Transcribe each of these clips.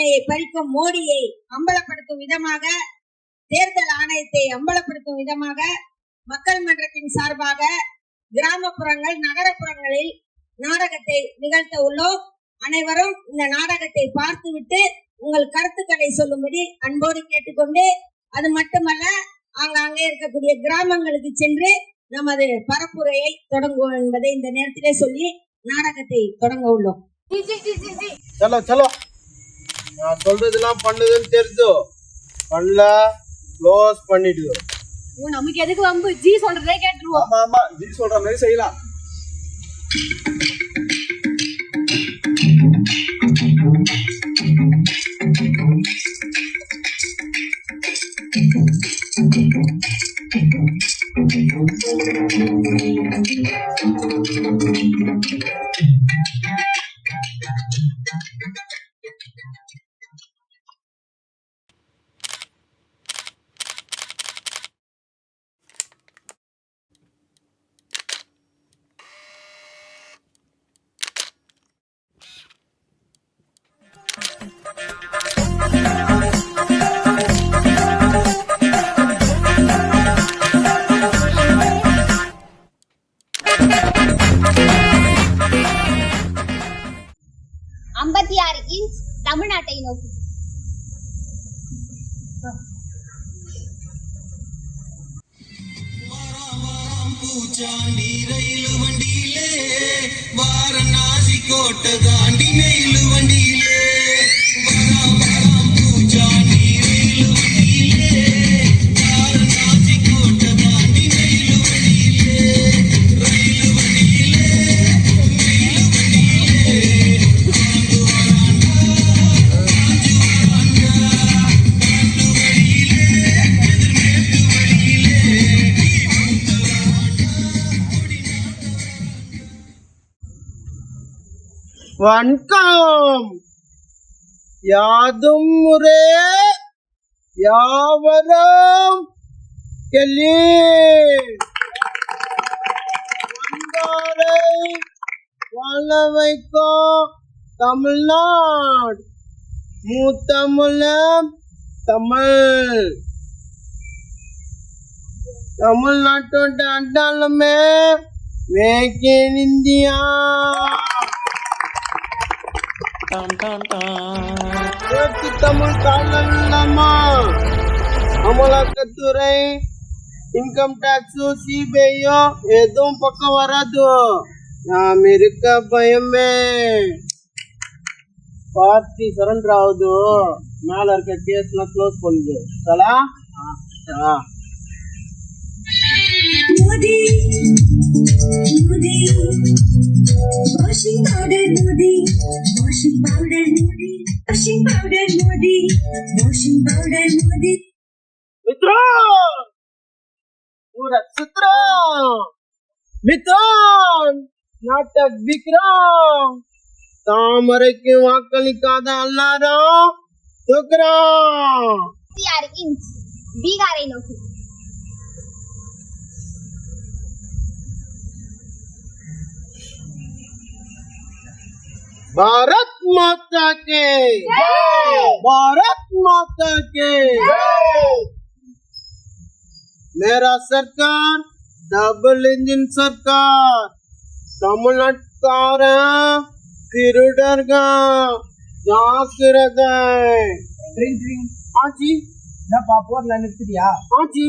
ஓட்டுரிமையை பறிக்கும் மோடியை அம்பலப்படுத்தும் விதமாக தேர்தல் ஆணையத்தை அம்பலப்படுத்தும் விதமாக மக்கள் மன்றத்தின் சார்பாக கிராமப்புறங்கள் நகரப்புறங்களில் நாடகத்தை நிகழ்த்த உள்ளோம். அனைவரும் இந்த நாடகத்தை பார்த்துவிட்டு உங்கள் கருத்துக்களை சொல்லும்படி அன்போடு கேட்டுக்கொண்டு அது மட்டுமல்ல ஆங்காங்கே இருக்கக்கூடிய கிராமங்களுக்கு சென்று நமது பரப்புரையை தொடங்குவோம் என்பதை இந்த நேரத்திலே சொல்லி நாடகத்தை தொடங்க உள்ளோம். சலோ சலோ நான் சொல்றதெல்லாம் பண்ணுதுன்னு தெரிஞ்சோ? பண்ணல க்ளோஸ் பண்ணிடு நமக்கு எதுக்கு வம்பு? ஜி சொல்றதே கேட்டுருவோம். ஆமா ஆமா ஜி சொல்ற மாதிரி செய்யலாம். ஐம்பத்தி தமிழ்நாட்டை நோக்கி. பூச்சாண்டி ரயிலு வண்டியிலே வாரணாசி கோட்டை தாண்டி வணக்கம். யாதும் முரே யாவரும் கெல்லி வந்தாரை வாழ வைக்கும் தமிழ்நாடு மூத்தமிழம் தமிழ். தமிழ்நாட்டோட அண்டாலுமே மேக் இன் இந்தியா. சேர்த்து தமிழ் காணலாமா அமலாக்கத்துறை இன்கம் டாக்ஸ் சிபிஐயோ எதுவும் பக்கம் வராது. நாம் இருக்க பயமே. பார்ட்டி சரண்டர் ஆகுது. மேல இருக்க கேஸ்லாம் க்ளோஸ் பண்ணுது. சலா? ஆ washing powder modi washing powder modi washing powder modi washing powder modi મિત્રો પૂરા સત્ર મિત્રો નાટક વિક્રમ તામરે કે વાકલી કાદા અલ્લારો છોકરા બી આર ઇન્સ બી ગારે નોખી भारत माता के भारत माता के मेरा सरकार डबल इंजन सरकार தமிழ்நாட்டுக்காரன் திருடர்க ஜாக்கிரதை ஆச்சி என்னப்பா போர்ல நிறுத்திட்டியா ஆச்சி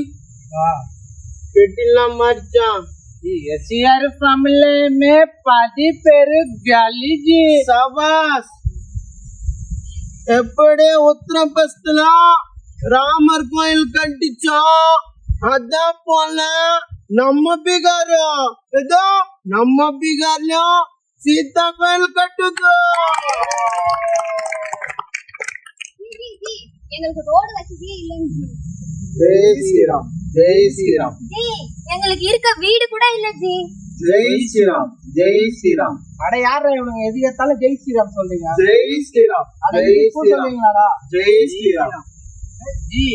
பெட்டிலாம் மறிச்சான் எஸ்ஆர் ஃபேமிலி மே பதி பேரு காலி ஜி சபாஸ் எப்படி உத்தரப்பிரதேசத்துல ராமர் கோயில் கட்டிச்சோம் அதான் போல நம்ம பீகார்? ஏதோ நம்ம பீகார்லயும் சீதா கோயில் கட்டுது. எங்களுக்கு ரோடு வசதியே இல்லைன்னு. ஜெய் ஸ்ரீராம் ஜெய் ஸ்ரீராம். ஜி எங்களுக்கு இருக்க வீடு கூட இல்ல ஜி. ஜெய் ஸ்ரீராம் ஜெய் ஸ்ரீராம். அட யாரா இவனுங்க? எது எடுத்தாலும் ஜெய் ஸ்ரீராம் சொல்றீங்க? ஜெய் ஸ்ரீராம் அட ஜெய் சொல்றீங்களாடா? ஜெய் ஸ்ரீராம். ஜி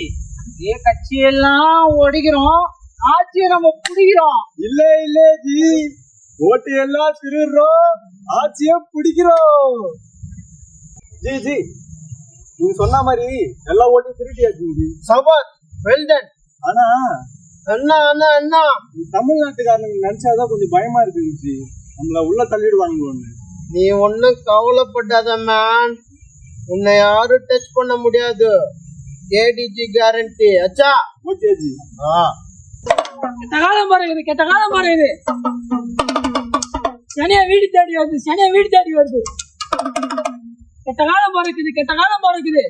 இதே கட்சி எல்லாம் ஒடிக்கிறோம் ஆட்சியை நம்ம பிடிக்கிறோம். இல்ல இல்ல ஜி. ஓட்டு எல்லாம் திருடுறோம். ஆட்சியை பிடிக்கிறோம். ஜி ஜி நீங்க சொன்ன மாதிரி எல்லா ஓட்டையும் திருட்டியாச்சு ஜி? சபாஷ் வெல் டன் ஆனா அண்ணா அண்ணா அண்ணா. இந்த தமிழ்நாட்டுக்காரங்க நினைச்சாதான் கொஞ்சம் பயமா இருக்கு ஜி நம்மள உள்ள தள்ளிடுவாங்களோன்னு நீ ஒன்னும் கவலைப்படாத மேன் உன்னை யாரும் டச் பண்ண முடியாது. ஏடிஜி கேரண்டி அச்சா. ஓகே ஜி ஆ. கெட்ட காலம் பிறகுது கெட்ட காலம் பிறகுது சனியா வீடு தேடி வருது சனியா வீடு தேடி வருது. கெட்ட காலம் பிறக்குது கெட்ட காலம் பிறக்குது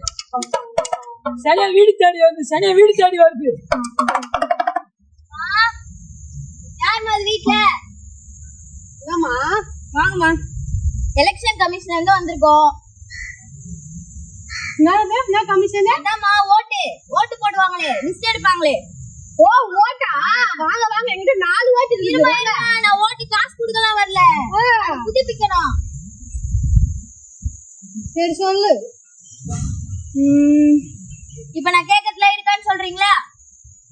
சனியா வீடு தேடி வருது சனியா வீடு தேடி வருது வீட்ல? ஆமா வாங்கம்மா. எலெக்ஷன் கமிஷன்ல இருந்து வந்திருக்கோம் என்ன கமிஷன் அதாம்மா ஓட்டு? ஓட்டு போடுவாங்களே லிஸ்ட் எடுப்பாங்களே. ஓ ஓட்டா? வாங்க வாங்க என்கிட்ட நாலு ஓட்டு இருக்கு நான் ஓட்டு காசு கொடுக்கலாம் வரல. புதுப்பிக்கணும். சரி சொல்லு. இப்ப நான் கேக்கறதுல இருக்கான்னு சொல்றீங்களா?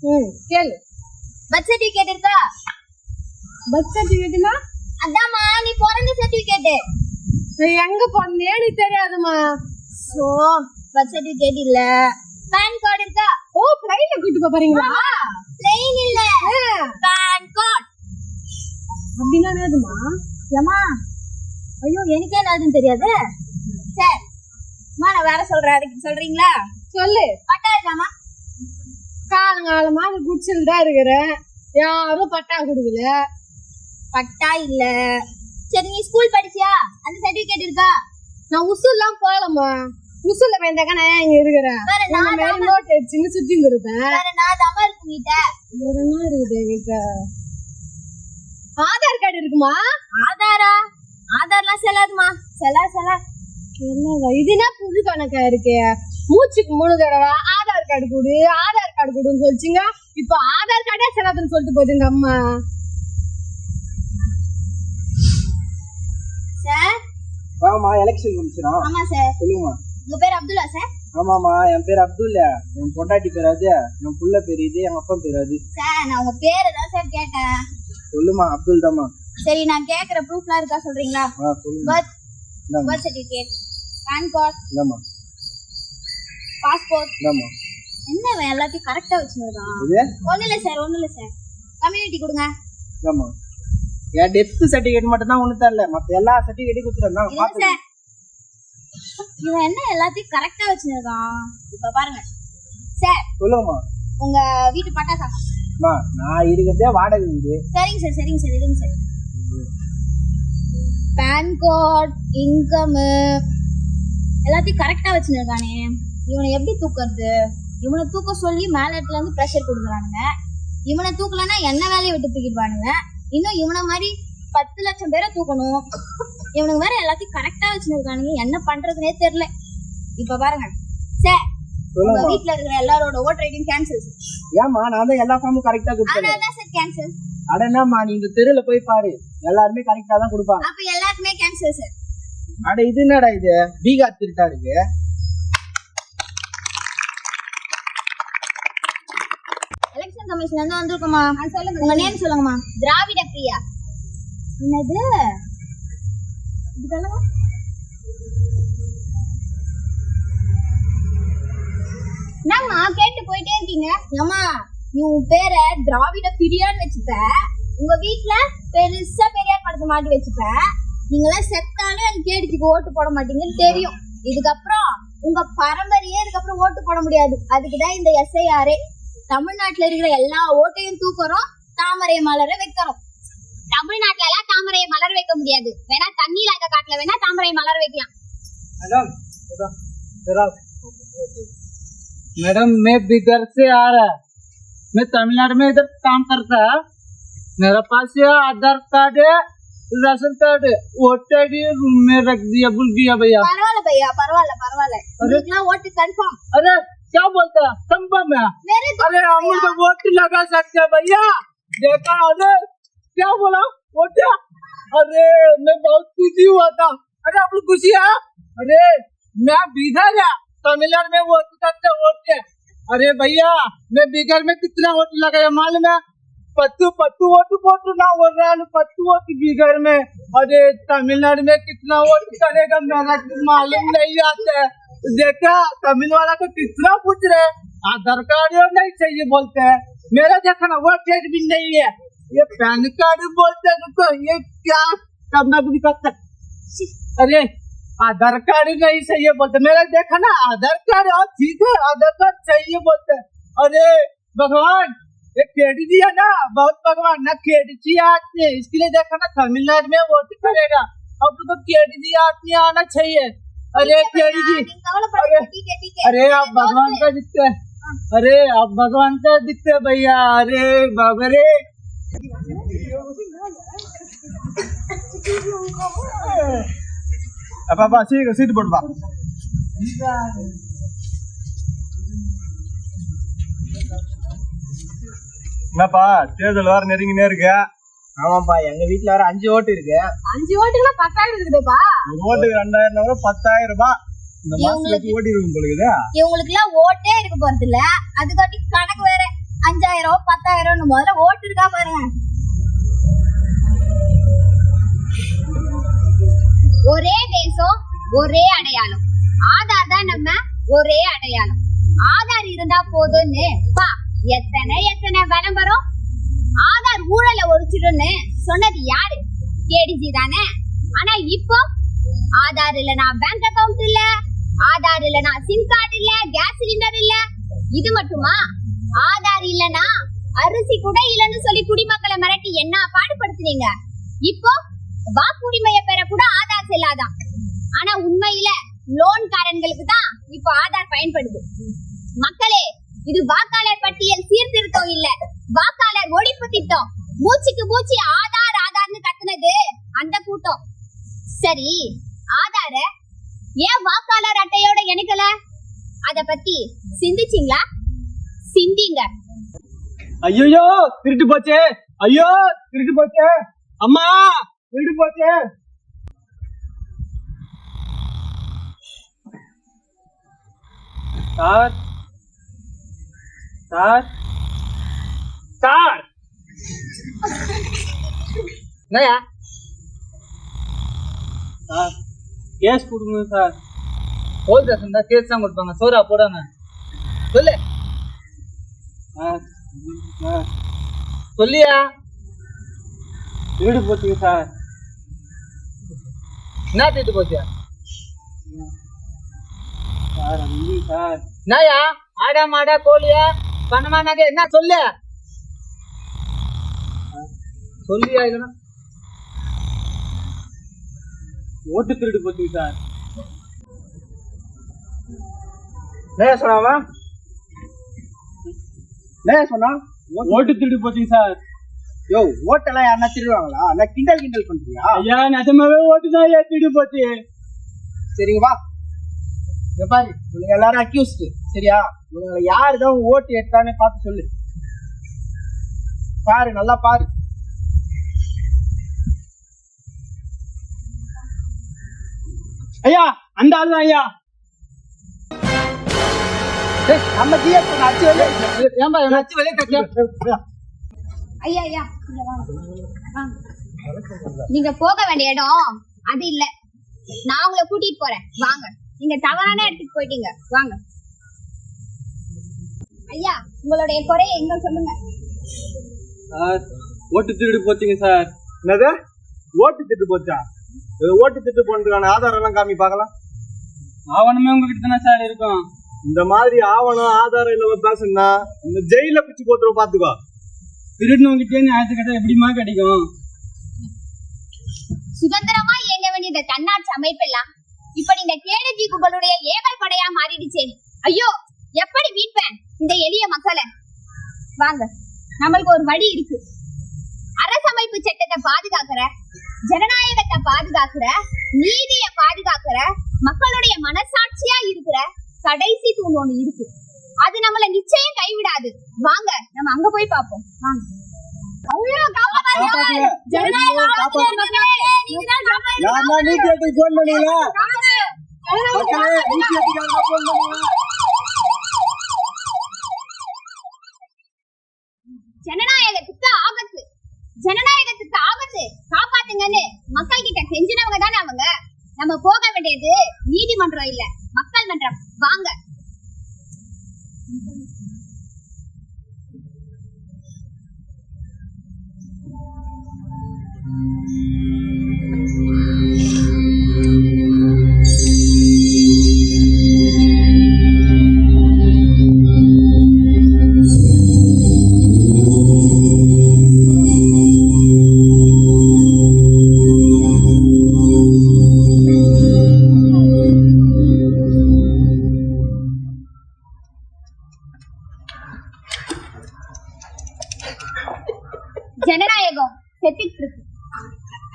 ம் கேளு. பர்த் சர்டிபிகேட் இருக்கா? பர்த் சர்டிபிகேட்னா அதாம்மா நீ பிறந்த சர்டிபிகேட் எங்க பிறந்தேன்னு தெரியாதுமா சோ பர்த் சர்டிபிகேட் இல்ல. பேன் கார்டு இருக்கா? ஓ பிளைன்ல கூட்டி போறீங்களா? பிளைன் இல்ல. பேன் கார்டு அப்படின்னா என்னதுமா ஏமா ஐயோ எனக்கே என்னதுன்னு தெரியாது. சரி நான் வேற சொல்றேன் அதுக்கு சொல்றீங்களா? சொல்லு. பட்டா இருக்காமா காலங்காலமா அது குடிச்சிட்டு தான் இருக்கிறேன் யாரும் பட்டா கொடுக்கல. பட்டா இல்ல. சரி நீ ஸ்கூல் படிச்சியா? அந்த சர்டிபிகேட் இருக்கா? நான் உசுல்லாம் போகலம்மா உசுல வேண்டாக்க நான் இங்க இருக்கிறேன்? வேற நான் நோட் அடிச்சுன்னு சுத்தி இருப்பேன். வேற நான் தான் இருக்கு நீட்ட வேற இருக்குது என்கிட்ட? ஆதார் கார்டு இருக்குமா? ஆதாரா? ஆதார்லாம் செல்லாதுமா. செல்லா செல்லா. என்னவா இதுனா புது கணக்கா இருக்கே? மூச்சுக்கு மூணு தடவை ஆதார் கார்டு கொடு ஆதார் கார்டு கொடுன்னு சொல்லிச்சுங்க. இப்போ ஆதார் கார்டே செல்லாதுன்னு சொல்லிட்டு போச்சுங்க அம்மா. சார்? வாமா எலெக்ஷன் கமிஷனா ஆமா சார். சொல்லுமா உங்க பேர் அப்துல்லா சார்? ஆமாமா என் பேர் அப்துல்ல. என் பொண்டாட்டி பேர் அது என் புள்ள பேர் இது எங்க அப்பா பேர் அது. சார் நான் உங்க பேரை தான் சார் கேட்டேன். சொல்லுமா அப்துல் தாமா சரி நான் கேக்குற ப்ரூஃப்லாம் இருக்கா சொல்றீங்களா? ஆ சொல்லுமா birth birth certificate PAN card இந்தாம்மா. பாஸ்போர்ட் என்ன இவன் எல்லாத்தையும் கரெக்டா வச்சுருக்கான் ஒண்ணு இல்ல சார் ஒண்ணு இல்ல சார் கம்யூனிட்டி கொடுங்க. இந்தாம்மா என் டெப்த் சர்டிஃபிகேட் மட்டும் தான் ஒண்ணு தரல. மத்த எல்லா சர்டிஃபிகேட்டும் கொடுத்துறேன் இவன் என்ன எல்லாத்தையும் கரெக்டா வச்சிருக்கான் இப்ப பாருங்க. சார் சொல்லுங்கம்மா. உங்க வீட்டு பட்டா நான் இருக்கிறதே வாடகை வீடு. சரிங்க சார் சரிங்க சார் இருங்க சார் பேன் கார்டு இன்கம் எல்லாத்தையும் கரெக்டா வச்சுருக்கானே இவனை எப்படி தூக்குறது? இவனை தூக்க சொல்லி மேல இடத்துல இருந்து ப்ரெஷர் கொடுக்குறானுங்க. இவனை தூக்கலன்னா என்ன வேலையை விட்டு தூக்கிடுவானுங்க இன்னும் இவனை மாதிரி பத்து லட்சம் பேரை தூக்கணும். இவனுக்கு வேற எல்லாத்தையும் கரெக்டா வச்சுருக்கானுங்க என்ன பண்றதுனே தெரியல. இப்ப பாருங்க. சார் உங்க வீட்ல இருக்கிற எல்லாரோட ஓட் ரைடிங் கேன்சல் ஏம்மா நான் தான் எல்லா ஃபார்மும் கரெக்டா கொடுத்தேன் அதனால தான் சார் கேன்சல் அட என்னம்மா நீ இந்த தெருல போய் பாரு. எல்லாருமே கரெக்டா தான் கொடுப்பாங்க. அப்ப எல்லாருக்குமே கேன்சல் சார் அட இது என்னடா இது? பீகார் திருட்டா இருக்கு எலெக்ஷன் கமிஷன்ல இருந்து வந்திருக்கோமா? சொல்லுங்க. உங்க நேம் சொல்லுங்கம்மா. திராவிட பிரியா. என்னது? சொல்லுங்க. என்னம்மா கேட்டு போயிட்டே இருக்கீங்க? ஏம்மா நீ உன் பேரை திராவிட பிரியான்னு வச்சுப்ப. உங்க வீட்ல பெருசா பெரியார் படத்தை மாட்டி வச்சுப்ப. நீங்களாம் செத்தாலும் எனக்கு கேடிச்சுக்கு ஓட்டு போட மாட்டீங்கன்னு தெரியும். இதுக்கப்புறம் உங்க பரம்பரையே இதுக்கப்புறம் ஓட்டு போட முடியாது. அதுக்குதான் இந்த எஸ்ஐஆரே தமிழ்நாட்டுல இருக்கிற எல்லா ஓட்டையும் தூக்குறோம் தாமரை மலர வைக்கிறோம் தமிழ்நாட்டுல எல்லாம் தாமரையை மலர வைக்க முடியாது வேணா தண்ணியில இருக்க காட்டுல வேணா தாமரை மலர வைக்கலாம் அதான் அதான் जरा मैडम मैं बिदर से आ रहा है मैं तमिलनाडु में इधर काम करता है मेरा पास ये आधार कार्ड है राशन कार्ड है वोट आई डी रूम में रख दिया भूल गया भैया பரவாயில்ல பையா பரவாயில்ல பரவாயில்ல உங்களுக்குலாம் ஓட்டு கன்ஃபார்ம் अरे क्या बोलते हैं? संभव है। अरे हम तो वोट लगा सकते हैं भैया। देखा अरे क्या बोला? वोट अरे मैं बहुत खुशी हुआ था। अरे आप लोग खुशी है? अरे मैं बिहार है। तमिलनाडु में वोट करते वोट है। अरे भैया मैं बिहार में कितना वोट लगाया मालूम है? पत्तू पत्तू वोट वोट ना हो रहा है। पत्तू वोट बिगड़ में। अरे तमिलनाडु में कितना वोट करेगा? मेरा मालूम नहीं आता है। देखा तमिल वाला को कितना पूछ रहे हैं? आधार कार्ड और नहीं चाहिए, बोलते हैं। मेरा देखा ना, वो डेट भी नहीं है। ये पैन कार्ड बोलते हैं तो ये क्या करना भी करता है। अरे, आधार कार्ड नहीं चाहिए बोलते। मेरा देखा ना, आधार कार्ड और ठीक है, आधार कार्ड चाहिए बोलते हैं। अरे, भगवान, ये जी है ना, बहुत भगवान ना आते हैं इसके लिए देखा ना, तमिलनाडु में वोट करेगा। अब तो केडी जी आदमी आना चाहिए। अरे केडी जी நீங்க கவலைப்படாதீங்க டிக்கெட் டிக்கெட் अरे आप भगवान का दिखते हैं अरे आप भगवान का दिखते हैं भैया अरे बाबा रे அப்பா அப்பா சீக்கிரம் சீட்டு போட்டுப்பா என்னப்பா தேர்தல் வேற நெருங்கினே இருக்கு ஆமாப்பா எங்க வீட்டுல வேற அஞ்சு ஓட்டு இருக்கு அஞ்சு ஓட்டுக்குள்ள பத்தாயிரம் இருக்குதுப்பா ஒரு ஓட்டுக்கு ரெண்டாயிரம் கூட பத்தாயிரம் ரூபாய். இந்த மாசத்துக்கு ஓட்டி இருக்கும் பொழுது. இவங்களுக்கு எல்லாம் ஓட்டே இருக்க போறது இல்ல. அதுக்காட்டி கணக்கு வேற. அஞ்சாயிரம் பத்தாயிரம் முதல்ல ஓட்டு இருக்கா பாருங்க. ஒரே தேசம் ஒரே அடையாளம். ஆதார் தான் நம்ம ஒரே அடையாளம். ஆதார் இருந்தா போதும்னு. பா எத்தனை எத்தனை விளம்பரம்? ஆதார் ஊழலை ஒழிச்சிடும்னு சொன்னது யாரு? கேடிஜி தானே. ஆதார் இல்லனா பேங்க் அக்கவுண்ட் இல்ல ஆதார் இல்லனா சிம் கார்டு இல்ல கேஸ் சிலிண்டர் இல்ல இது மட்டுமா? ஆதார் இல்லனா அரிசி கூட இல்லன்னு சொல்லி குடிமக்களை மிரட்டி என்ன பாடுபடுத்துனீங்க? இப்போ வாக்குரிமைய பெற கூட ஆதார் செல்லாதான். ஆனா உண்மையில லோன்காரங்களுக்கு தான் இப்போ ஆதார் பயன்படுது. மக்களே இது வாக்காளர் பட்டியல் சீர்திருத்தம் இல்ல. வாக்காளர் ஒழிப்பு திட்டம். மூச்சுக்கு மூச்சு ஆதார் ஆதார்னு கத்துனது அந்த கூட்டம். சரி ஆதார ஏன் வாக்காளர் அட்டையோட இணைக்கல அத பத்தி சிந்திச்சீங்களா? சிந்திங்க. ஐயோ திருட்டு போச்சே. ஐயோ திருட்டு போச்சே. அம்மா திருட்டு போச்சே. சார். சார். சார். என்னயா சார். கேஸ் கொடுங்க சார். போலீஸ் ஸ்டேஷன் தான் கேஸ் தான் கொடுப்பாங்க. சோறா போடாங்க சொல்லு. சொல்லியா? வீடு போச்சுங்க சார். என்ன திட்டு போச்சியா சார் அது சார். என்னயா ஆடா மாடா கோழியா? பணமா நகை. என்ன சொல்லு? சொல்லியா இல்லைன்னா? ஓட்டு திருடு போச்சுங்க சார். என்ன சொன்னாவா? என்ன சொன்னா? ஓட்டு திருடு போச்சுங்க சார். யோ ஓட்டெல்லாம் யாருன்னா திருடுவாங்களா? நான் கிண்டல் கிண்டல் பண்றியா? ஐயா நிஜமாவே ஓட்டு தான் ஐயா திருடு போச்சு. சரிங்க வா. பாரு இவங்க எல்லாரும் அக்யூஸ்ட் சரியா? இவங்களை யாரு தான் ஓட்டு எடுத்தானே பார்த்து சொல்லு. பாரு நல்லா பாரு. ஐயா அந்த ஆள் தான் ஐயா. டேய், நம்ம ஜிஎஸ் அச்சு வெளியே ஏன்பா இவனை அச்சு வெளியே கட்டியா ஐயா ஐயா இங்க வாங்க. வாங்க. நீங்க போக வேண்டிய இடம் அது இல்ல. நான் உங்களை கூட்டிட்டு போறேன். வாங்க. நீங்க தவறான இடத்துக்கு போயிட்டீங்க. வாங்க. ஐயா உங்களுடைய குறைய எங்க சொல்லுங்க? சார் ஓட்டு திருடு போச்சுங்க சார். என்னது? ஓட்டு திருட்டு போச்சா? ஓட்டு திருட்டு போனதுக்கான ஆதாரம் எல்லாம் காமி பார்க்கலாம். ஆவணமே உங்ககிட்ட தானே சார் இருக்கும்? இந்த மாதிரி ஆவணம் ஆதாரம் இல்லாம பேசுனா இந்த ஜெயில பிச்சு போட்டுருவோம் பாத்துக்கோ திருடினவங்கிட்டே நியாயத்து கேட்டா எப்படிமா கிடைக்கும்? சுதந்திரமா இயங்க வேண்டிய இந்த தன்னாட்சி அமைப்பெல்லாம். இப்ப நீங்க கேடுஜி கும்பலுடைய ஏவல் படையா மாறிடுச்சே. ஐயோ எப்படி மீட்பேன் இந்த எளிய மக்களை. வாங்க நம்மளுக்கு ஒரு வழி இருக்கு. அரசமைப்பு சட்டத்தை பாதுகாக்கிற ஜனநாயகத்தை பாதுகாக்கிற நீதியை பாதுகாக்கிற மக்களுடைய மனசாட்சியா இருக்கிற கடைசி தூண் ஒண்ணு இருக்கு. அது நம்மள நிச்சயம் கைவிடாது. வாங்க நம்ம அங்க போய் பார்ப்போம். வாங்க. ஐயோ, ஜனநாயகத்துக்கு ஆபத்து. காப்பாத்துங்கன்னு மக்கள் கிட்ட செஞ்சினவங்க தானே அவங்க. நம்ம போக வேண்டியது நீதிமன்றம் இல்ல. மக்கள் மன்றம் வாங்க.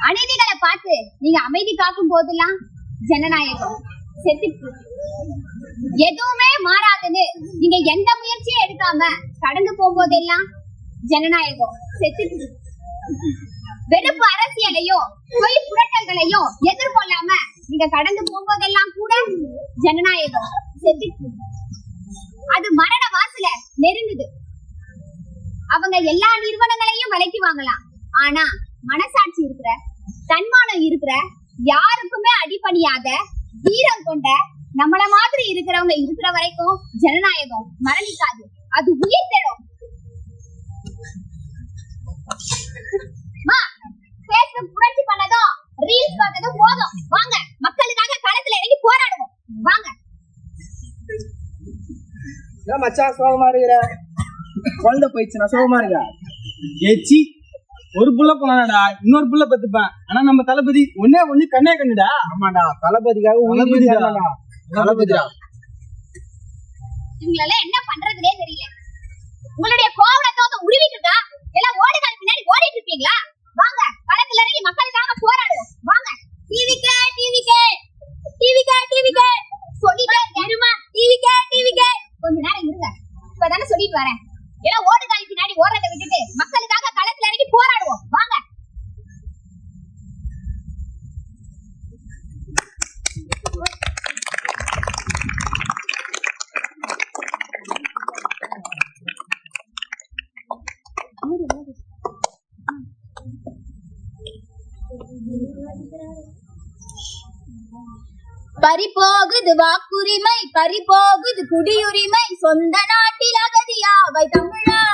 அநீதிகளை பார்த்து நீங்க அமைதி காக்கும் போதெல்லாம் ஜனநாயகம் செத்து எதுவுமே மாறாதுன்னு நீங்க எந்த முயற்சியும் எடுக்காம கடந்து போகும்போதெல்லாம் ஜனநாயகம் செத்து வெறுப்பு அரசியலையும் பொய் புரட்டல்களையும் எதிர்கொள்ளாம நீங்க கடந்து போகும்போதெல்லாம் கூட ஜனநாயகம் செத்து அது மரண வாசல நெருங்குது. அவங்க எல்லா நிறுவனங்களையும் விலைக்கு வாங்கலாம். ஆனா மனசாட்சி இருக்கிற தன்மானம் இருக்கிற யாருக்குமே அடிபணியாத வீரம் கொண்ட நம்மள மாதிரி இருக்கிறவங்க இருக்கிற வரைக்கும் ஜனநாயகம் மரணிக்காது. அது உயிர் Facebook புரட்சி பண்ணதும் ரீல்ஸ் பார்த்ததும் போதும். வாங்க மக்களுக்காக களத்துல இறங்கி போராடுவோம். வாங்க. மச்சான் சோகமா இருக்கிற? குழந்தை போயிடுச்சுனா சோகமா இருக்கா? ஏச்சி ஒரு புள்ள போனாடா இன்னொரு புள்ள பத்துப்பேன். ஆனா நம்ம தளபதி ஒன்னே ஒண்ணு கண்ணே கண்ணுடா. ஆமாடா தளபதிக்காக தளபதிடா. இவங்களெல்லாம் என்ன பண்றதுனே தெரியல. உங்களுடைய கோவணத்தோக உருவிட்டு இருக்கா எல்லாம் ஓடுகால் பின்னாடி ஓடிட்டு இருக்கீங்களா? வாங்க களத்துல இறங்கி மக்களுக்காக போராடுவோம். வாங்க. டிவிக்கே டிவிக்கே டிவிக்கே டிவிக்கே சொல்லிட்டே இருமா? டிவிக்கே டிவிக்கே கொஞ்ச நேரம் இருங்க. இப்பதானே சொல்லிட்டு வரேன். எல்லாம் ஓடுகால் பின்னாடி ஓடுறதை விட்டுட்டு மக்களுக்காக களத்துல இறங்கி போராடுவோம் வாங்க போகுது வாக்குரிமை பறிபோகுது குடியுரிமை சொந்த நாட்டில் அகதியாவை தமிழா.